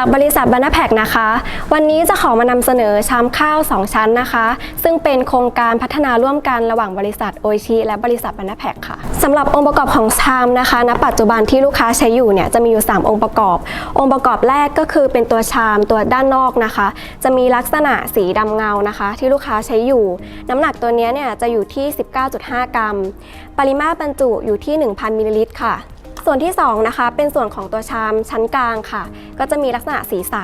จากบริษัทบรรณแพกนะคะ วันนี้จะขอมานำเสนอชามข้าว 2 ชั้นนะคะ ซึ่งเป็นโครงการพัฒนาร่วมกันระหว่างบริษัทโอชิและบริษัทบรรณแพกค่ะสำหรับองค์ประกอบของชามนะคะณปัจจุบันที่ลูกค้าใช้อยู่เนี่ยจะมีอยู่ 3 องค์ประกอบ องค์ประกอบแรกก็คือเป็นตัวชามตัวด้านนอกนะคะ จะมีลักษณะสีดำเงานะคะ ที่ลูกค้าใช้อยู่ น้ำหนักตัวเนี้ยเนี่ยจะอยู่ที่ 19.5 กรัม ปริมาตรบรรจุอยู่ที่ 1,000มิลลิลิตรค่ะ ส่วนที่2นะคะเป็นส่วนของตัวชามชั้นกลางค่ะ ก็จะมีลักษณะสีใส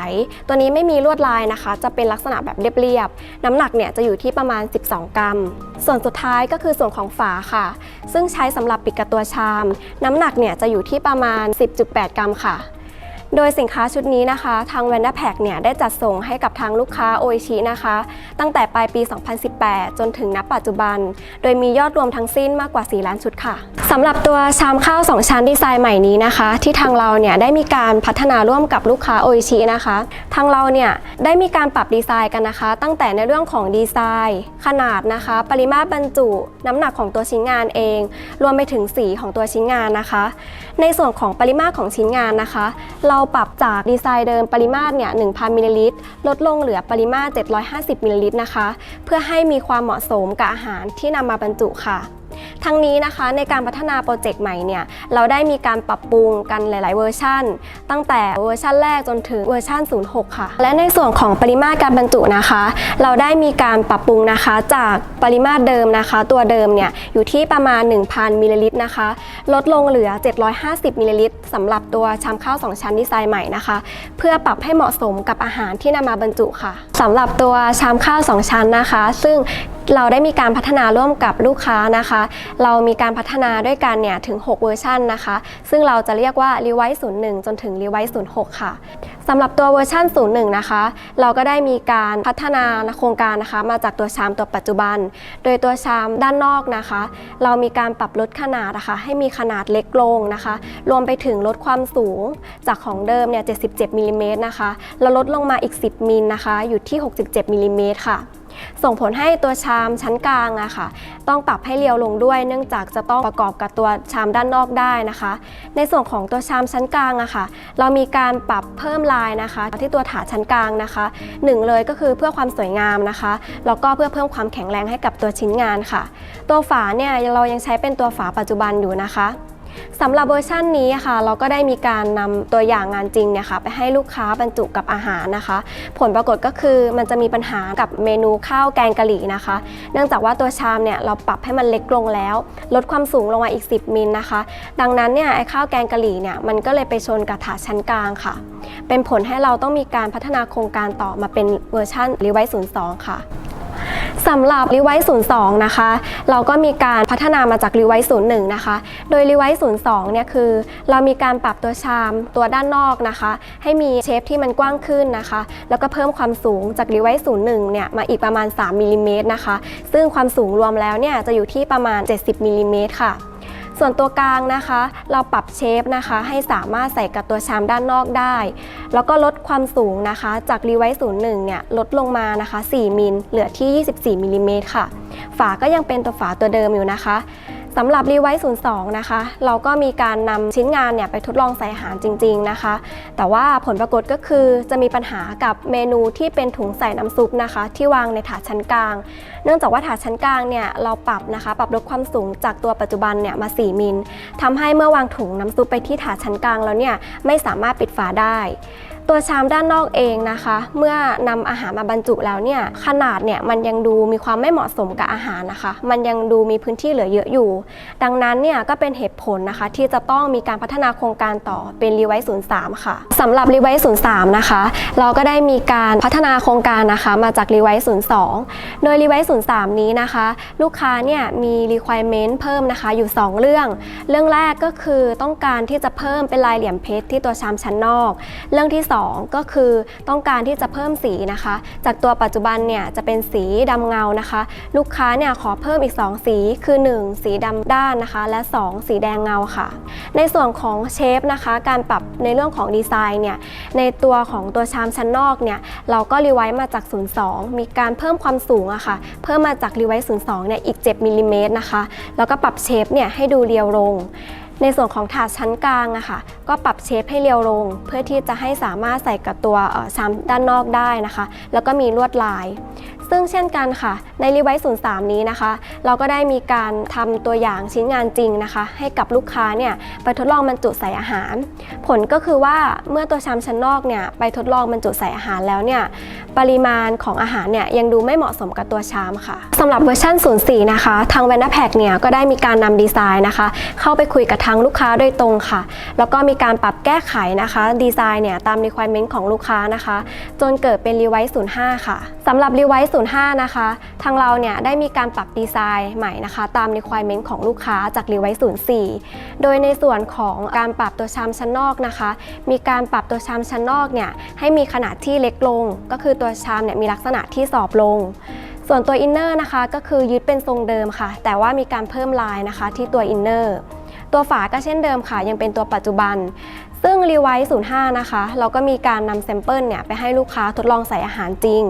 ตัวนี้ไม่มีลวดลายนะคะ จะเป็นลักษณะแบบเรียบๆน้ำหนักเนี่ยจะอยู่ที่ประมาณ 12 กรัม ส่วนสุดท้ายก็คือส่วนของฝาค่ะ ซึ่งใช้สำหรับปิดกับตัวชาม น้ำหนักเนี่ยจะอยู่ที่ประมาณ 10.8 กรัมค่ะ โดยสินค้าชุดนี้นะคะ ทาง v a n d a p a c เนี่ยได้จัดส่งให้กับทางลูกค้าโอชินะคะ ตั้งแต่ปลายปี 2018 จนถึงณปัจจุบัน โดยมียอดรวมทั้งสิ้นมากกว่า 4 ล้านชุดค่ะสำหรับตัวชามข้าว 2 ชั้นดีไซน์ใหม่นี้นะคะ ที่ทางเราเนี่ยได้มีการพัฒนาร่วมกับลูกค้าโอชินะคะ ทางเราเนี่ยได้มีการปรับดีไซน์กันนะคะ ตั้งแต่ในเรื่องของดีไซน์ ขนาดนะคะ ปริมาตรบรรจุ น้ำหนักของตัวชิ้นงานเอง รวมไปถึงสีของตัวชิ้นงานนะคะ ในส่วนของปริมาตรของชิ้นงานนะคะ เราปรับจากดีไซน์เดิมปริมาตรเนี่ย1,000มิลลิลิตรลดลงเหลือปริมาตร 750มิลลิลิตรนะคะ เพื่อให้มีความเหมาะสมกับอาหารที่นำมาบรรจุค่ะ ทั้งนี้นะคะในการพัฒนาโปรเจกต์ใหม่เนี่ยเราได้มีการปรับปรุงกันหลาย ๆ เวอร์ชันตั้งแต่เวอร์ชันแรกจนถึงเวอร์ชัน06 ค่ะ และในส่วนของปริมาตรการบรรจุนะคะ เราได้มีการปรับปรุงนะคะจากปริมาตรเดิมนะคะ ตัวเดิมเนี่ยอยู่ที่ประมาณ 1,000มิลลิลิตรนะคะ ลดลงเหลือ 750มิลลิลิตรสำหรับตัวชามข้าว2ชั้นดีไซน์ใหม่นะคะ เพื่อปรับให้เหมาะสมกับอาหารที่นำมาบรรจุค่ะสำหรับตัวชามข้าว2ชั้นนะคะ ซึ่ง เราได้มีการพัฒนาร่วมกับลูกค้านะคะ เรามีการพัฒนาด้วยกันเนี่ยถึง 6 เวอร์ชันนะคะ ซึ่งเราจะเรียกว่า r e v i s e 01 จนถึง r e v i s e 06 ค่ะสำหรับตัวเวอร์ชัน01 นะคะ เราก็ได้มีการพัฒนาโครงการนะคะ มาจากตัวชามตัวปัจจุบัน โดยตัวชามด้านนอกนะคะ เรามีการปรับลดขนาดนะคะ ให้มีขนาดเล็กลงนะคะ รวมไปถึงลดความสูงจากของเดิมเนี่ย 77มิลลิเมตรนะคะแล้วลดลงมาอีก 10มิลนะคะ อยู่ที่ 67มิลลิเมตรค่ะ ส่งผลให้ตัวชามชั้นกลางอะค่ะ ต้องปรับให้เรียวลงด้วย เนื่องจากจะต้องประกอบกับตัวชามด้านนอกได้นะคะ ในส่วนของตัวชามชั้นกลางอะค่ะ เรามีการปรับเพิ่มลายนะคะ ที่ตัวถาดชั้นกลางนะคะหนึ่งเลยก็คือเพื่อความสวยงามนะคะแล้วก็เพื่อเพิ่มความแข็งแรงให้กับตัวชิ้นงานค่ะ ตัวฝาเนี่ยเรายังใช้เป็นตัวฝาปัจจุบันอยู่นะคะ สำหรับเวอร์ชันนี้ค่ะ เราก็ได้มีการนำตัวอย่างงานจริงเนี่ยค่ะไปให้ลูกค้าบรรจุกับอาหารนะคะ ผลปรากฏก็คือมันจะมีปัญหากับเมนูข้าวแกงกะหรี่นะคะ เนื่องจากว่าตัวชามเนี่ยเราปรับให้มันเล็กลงแล้ว ลดความสูงลงมาอีก 10มิลนะคะ ดังนั้นเนี่ยไอ้ข้าวแกงกะหรี่เนี่ยมันก็เลยไปชนกับถาดชั้นกลางค่ะ เป็นผลให้เราต้องมีการพัฒนาโครงการต่อมาเป็นเวอร์ชันรีไวซ์02 ค่ะ สำหรับรีไวซ์02 นะคะ เราก็มีการพัฒนามาจากรีไวซ์01 นะคะ โดยรีไวซ์02 เนี่ยคือ เรามีการปรับตัวชามตัวด้านนอกนะคะ ให้มีเชฟที่มันกว้างขึ้นนะคะ แล้วก็เพิ่มความสูงจากรีไวซ์01 เนี่ยมาอีกประมาณ 3มิลลิเมตรนะคะ ซึ่งความสูงรวมแล้วเนี่ยจะอยู่ที่ประมาณ 70มิลลิเมตรค่ะ ส่วนตัวกลางนะคะ เราปรับเชฟนะคะ ให้สามารถใส่กับตัวชามด้านนอกได้ แล้วก็ลดความสูงนะคะ จากรีไวซ์01เนี่ยลดลงมานะคะ 4มิลเหลือที่ 24มิลลิเมตรค่ะ ฝาก็ยังเป็นตัวฝาตัวเดิมอยู่นะคะ สำหรับรีไวซ์02 นะคะ เราก็มีการนำชิ้นงานเนี่ยไปทดลองใส่อาหารจริง ๆนะคะ แต่ว่าผลปรากฏก็คือจะมีปัญหากับเมนูที่เป็นถุงใส่น้ำซุปนะคะ ที่วางในถาดชั้นกลาง เนื่องจากว่าถาดชั้นกลางเนี่ยเราปรับนะคะ ปรับลดความสูงจากตัวปัจจุบันเนี่ยมา 4 มิลทำให้เมื่อวางถุงน้ำซุปไปที่ถาดชั้นกลางแล้วเนี่ยไม่สามารถปิดฝาได้ ตัวชามด้านนอกเองนะคะ เมื่อนำอาหารมาบรรจุแล้วเนี่ยขนาดเนี่ยมันยังดูมีความไม่เหมาะสมกับอาหารนะคะ มันยังดูมีพื้นที่เหลือเยอะอยู่ ดังนั้นเนี่ยก็เป็นเหตุผลนะคะ ที่จะต้องมีการพัฒนาโครงการต่อเป็นรีไวซ์03ค่ะสำหรับรีไวซ์03นย์สามนะคะ เราก็ได้มีการพัฒนาโครงการนะคะ มาจากรีไวซ์02โดยรีไวซ์03นี้นะคะ ลูกค้าเนี่ยมี requirement เพิ่มนะคะอยู่ 2 เรื่อง เรื่องแรกก็คือต้องการที่จะเพิ่มเป็นลายเหลี่ยมเพชรที่ตัวชามชั้นนอก เรื่องที่2ก็คือต้องการที่จะเพิ่มสีนะคะ จากตัวปัจจุบันเนี่ยจะเป็นสีดำเงานะคะ ลูกค้าเนี่ยขอเพิ่มอีก 2 สีคือ 1 สีดำด้านนะคะ และ 2 สีแดงเงาค่ะ ในส่วนของเชฟนะคะ การปรับในเรื่องของดีไซน์เนี่ยในตัวของตัวชามชั้นนอกเนี่ยเราก็รีไวซ์มาจาก 02 มีการเพิ่มความสูงอะค่ะเพิ่มมาจากรีไวซ์02เนี่ยอีก 7มิลลิเมตรนะคะแล้วก็ปรับเชฟเนี่ยให้ดูเรียวลง ในส่วนของถาดชั้นกลางอะค่ะก็ปรับเชฟให้เรียวลง เพื่อที่จะให้สามารถใส่กับตัวชามด้านนอกได้นะคะ แล้วก็มีลวดลาย ซึ่งเช่นกันค่ะ ในรีไวซ์03 นี้นะคะ เราก็ได้มีการทำตัวอย่างชิ้นงานจริงนะคะ ให้กับลูกค้าเนี่ยไปทดลองบรรจุใส่อาหาร ผลก็คือว่าเมื่อตัวชามชั้นนอกเนี่ยไปทดลองบรรจุใส่อาหารแล้วเนี่ยปริมาณของอาหารเนี่ยยังดูไม่เหมาะสมกับตัวชามค่ะสำหรับเวอร์ชัน04 นะคะ ทาง v a n a p a c เนี่ยก็ได้มีการนำดีไซน์นะคะ เข้าไปคุยกับทางลูกค้าโดยตรงค่ะ แล้วก็มีการปรับแก้ไขนะคะ ดีไซน์เนี่ยตาม requirement ของลูกค้านะคะ จนเกิดเป็นรีไวซ์05 ค่ะสำหรับรีไวซ์05 นะคะ ทางเราเนี่ยได้มีการปรับดีไซน์ใหม่นะคะ ตาม requirement ของลูกค้าจากรีไวซ์04 โดยในส่วนของการปรับตัวชามชั้นนอกนะคะ มีการปรับตัวชามชั้นนอกเนี่ยให้มีขนาดที่เล็กลง ก็คือตัวชามเนี่ยมีลักษณะที่สอบลง ส่วนตัวอินเนอร์นะคะก็คือยึดเป็นทรงเดิมค่ะ แต่ว่ามีการเพิ่มลายนะคะที่ตัวอินเนอร์ตัวฝาก็เช่นเดิมค่ะ ยังเป็นตัวปัจจุบัน ซึ่งรีไวซ์05 นะคะ เราก็มีการนำแซมเปิลเนี่ยไปให้ลูกค้าทดลองใส่อาหารจริง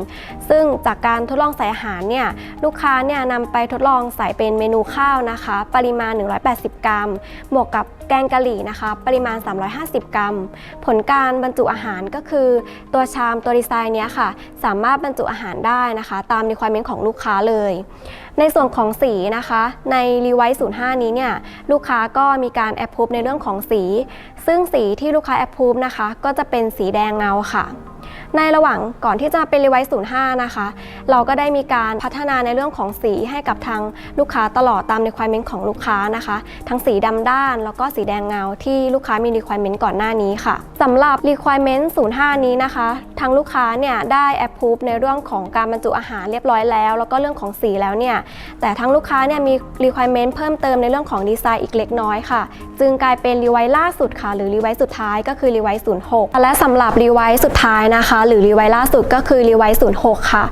ซึ่งจากการทดลองใส่อาหารเนี่ยลูกค้าเนี่ยนำไปทดลองใส่เป็นเมนูข้าวนะคะ ปริมาณ 180 กรัมบวกกับแกงกะหรี่นะคะ ปริมาณ 350 กรัม ผลการบรรจุอาหารก็คือ ตัวชามตัวดีไซน์เนี้ยค่ะ สามารถบรรจุอาหารได้นะคะ ตาม requirement ของลูกค้าเลย ในส่วนของสีนะคะ ในรีไวซ์05 นี้เนี่ย ลูกค้าก็มีการแอปพูฟในเรื่องของสี ซึ่งสีที่ลูกค้าแอปพูฟนะคะ ก็จะเป็นสีแดงเงาค่ะ ในระหว่างก่อนที่จะเป็นรีไวซ์05นะคะ เราก็ได้มีการพัฒนาในเรื่องของสีให้กับทางลูกค้าตลอดตาม requirement ของลูกค้านะคะ ทั้งสีดำด้าน แล้วก็สีแดงเงาที่ลูกค้ามี requirement ก่อนหน้านี้ค่ะสำหรับ requirement 05 นี้นะคะ ทางลูกค้าเนี่ยได้ approve ในเรื่องของการบรรจุอาหารเรียบร้อยแล้ว แล้วก็เรื่องของสีแล้วเนี่ย แต่ทางลูกค้าเนี่ยมี requirement เพิ่มเติมในเรื่องของดีไซน์อีกเล็กน้อยค่ะ จึงกลายเป็นรีไวซ์ล่าสุดค่ะ หรือรีไวซ์สุดท้ายก็คือรีไวซ์06 และสำหรับรีไวซ์สุดท้ายนะคะ หรือรีไวซ์ล่าสุดก็คือรีไวซ์06 ค่ะ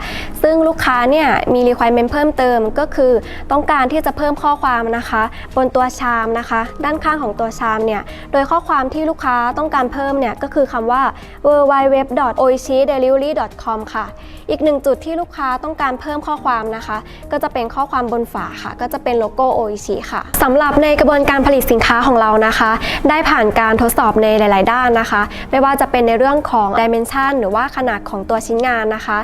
ซึ่งลูกค้าเนี่ยมี requirement เพิ่มเติมก็คือต้องการที่จะเพิ่มข้อความนะคะ บนตัวชามนะคะ ด้านข้างของตัวชามเนี่ยโดยข้อความที่ลูกค้าต้องการเพิ่มเนี่ยก็คือคำว่า w w w o i c h i d e l i v e r y c o m ค่ะ อีกหนึ่งจุดที่ลูกค้าต้องการเพิ่มข้อความนะคะ ก็จะเป็นข้อความบนฝาค่ะ ก็จะเป็นโลโก้โออิชิค่ะสำหรับในกระบวนการผลิตสินค้าของเรานะคะ ได้ผ่านการทดสอบในหลาย ๆ ด้านนะคะ ไม่ว่าจะเป็นในเรื่องของ dimension หรือว่าขนาดของตัวชิ้นงานนะคะ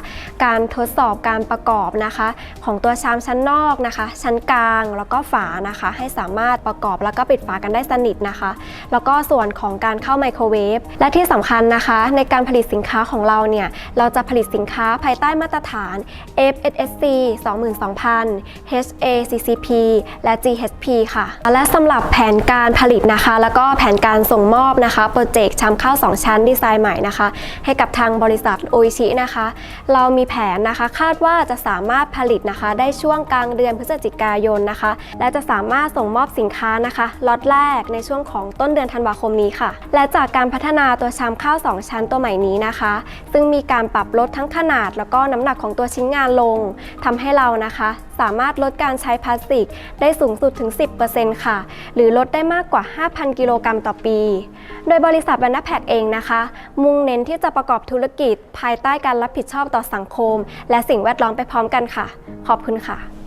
การทดสอบการประกอบนะคะ ของตัวชามชั้นนอกนะคะ ชั้นกลางแล้วก็ฝานะคะ ให้สามารถประกอบแล้วก็ปิดฝากันได้สนิทนะคะ แล้วก็ส่วนของการเข้าไมโครเวฟและที่สำคัญนะคะ ในการผลิตสินค้าของเราเนี่ยเราจะผลิตสินค้าภายใต้มาตรฐาน FSSC 22000 HACCP และ GHP ค่ะ และสำหรับแผนการผลิตนะคะ แล้วก็แผนการส่งมอบนะคะโปรเจกต์ชามข้าว 2 ชั้นดีไซน์ใหม่นะคะ ให้กับทางบริษัทโออิชินะคะ เรามีแผนนะคะคาดว่าจะสามารถผลิตนะคะ ได้ช่วงกลางเดือนพฤศจิกายนนะคะ และจะสามารถส่งมอบสินค้านะคะล็อตแรกในช่วงของต้นเดือนธันวาคมนี้ค่ะ และจากการพัฒนาตัวชามข้าว 2 ชั้นตัวใหม่นี้นะคะ ซึ่งมีการปรับลดทั้งขนาด แล้วก็น้ำหนักของตัวชิ้นงานลงทำให้เรานะคะ สามารถลดการใช้พลาสติก ได้สูงสุดถึง 10%ค่ะ หรือลดได้มากกว่า 5,000 กิโลกรัมต่อปี โดยบริษัทบรรณแพกเองนะคะ มุ่งเน้นที่จะประกอบธุรกิจ ภายใต้การรับผิดชอบต่อสังคม และสิ่งแวดล้อมไปพร้อมกันค่ะ ขอบคุณค่ะ